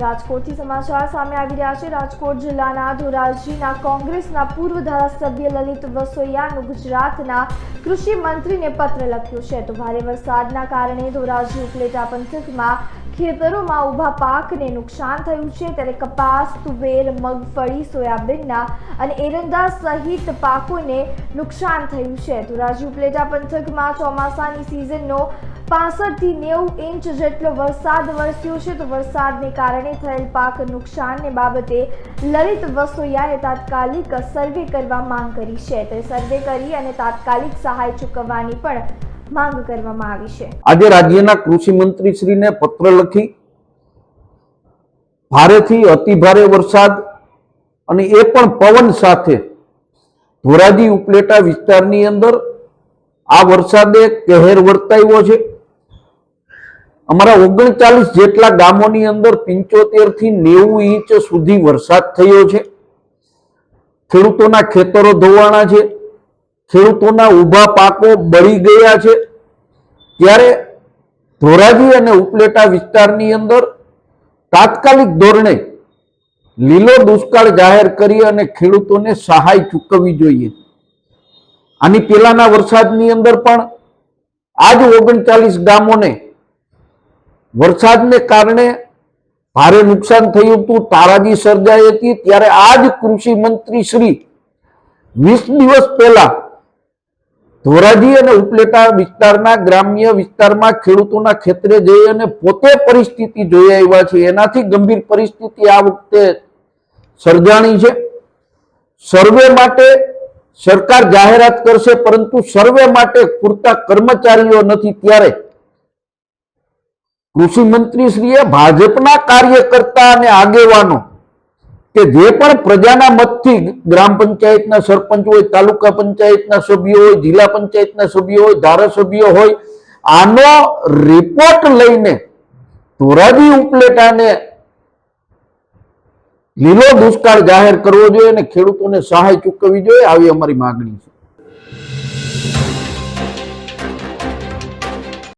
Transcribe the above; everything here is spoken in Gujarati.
રાજકોટથી સમાચાર સામે આવી રહ્યા છે. રાજકોટ જિલ્લાના ધોરાજીના કોંગ્રેસના પૂર્વ ધારાસભ્ય લલિત વસોયાનું ગુજરાતના કૃષિ મંત્રીને પત્ર લખ્યો છે. તો ભારે વરસાદના કારણે ધોરાજી ઉપલેટા પંથકમાં ખેતરોમાં ઊભા પાકને નુકસાન થયું છે. ત્યારે કપાસ, તુવેર, મગફળી, સોયાબીનના અને એરંડા સહિત પાકોને નુકસાન થયું છે. ધોરાજી ઉપલેટા પંથકમાં ચોમાસાની સિઝનનો પાસઠથી નેવું ઇંચ જેટલો વરસાદ વરસ્યો છે, તો વરસાદને કારણે થયેલ પાક નુકસાનને બાબતે લલિત વસોયાએ તાત્કાલિક સર્વે કરવા માંગ કરી છે. તે સર્વે કરી અને તાત્કાલિક સહાય ચૂકવવાની પણ માંગ કરવામાં આવી છે. આજે રાજ્યના કૃષિ મંત્રીશ્રીને પત્ર લખી ભારેથી અતિ ભારે વરસાદ અને એ પણ પવન સાથે ધોરાજી ઉપલેટા વિસ્તારની અંદર આ વરસાદે કહેર વર્તાવ્યો છે. અમારા ઓગણચાલીસ જેટલા ગામોની અંદર પિંચોતેરથી નેવું ઇંચ સુધી વરસાદ થયો છે. ખેડૂતોના ખેતરો ધોવાણા છે. ખેડૂતોના ઊભા પાકો બળી ગયા છે. ત્યારે ધોરાજી અને ઉપલેટા વિસ્તારની અંદર તાત્કાલિક ધોરણે લીલો દુષ્કાળ જાહેર કરી અને ખેડૂતોને સહાય ચૂકવવી જોઈએ. આની પહેલાના વરસાદની અંદર પણ આ જ ઓગણચાલીસ ગામોને વરસાદને કારણે ભારે નુકસાન થયું હતું. તારાજી સર્જાઈ હતી. ત્યારે આ જ કૃષિ મંત્રી શ્રી વીસ દિવસ પહેલા ધોરાજી અને ઉપલેટા વિસ્તારના ગ્રામ્ય વિસ્તારમાં ખેડૂતોના ખેતરે જઈ અને પોતે પરિસ્થિતિ જોઈ આવ્યા છે. એનાથી ગંભીર પરિસ્થિતિ આ વખતે સર્જાણી છે. સર્વે માટે સરકાર જાહેરાત કરશે, પરંતુ સર્વે માટે પૂરતા કર્મચારીઓ નથી. ત્યારે કૃષિ મંત્રીશ્રીએ ભાજપના કાર્યકર્તા અને આગેવાનો કે જે પણ પ્રજાના મતથી ગ્રામ પંચાયતના સરપંચ હોય, તાલુકા પંચાયતના સભ્યો હોય, જિલ્લા પંચાયતના સભ્યો હોય, ધારાસભ્યો હોય, આનો રિપોર્ટ લઈને ધોરાજી ઉપલેટાને લીલો દુષ્કાળ જાહેર કરવો જોઈએ અને ખેડૂતોને સહાય ચૂકવવી જોઈએ, આવી અમારી માગણી છે.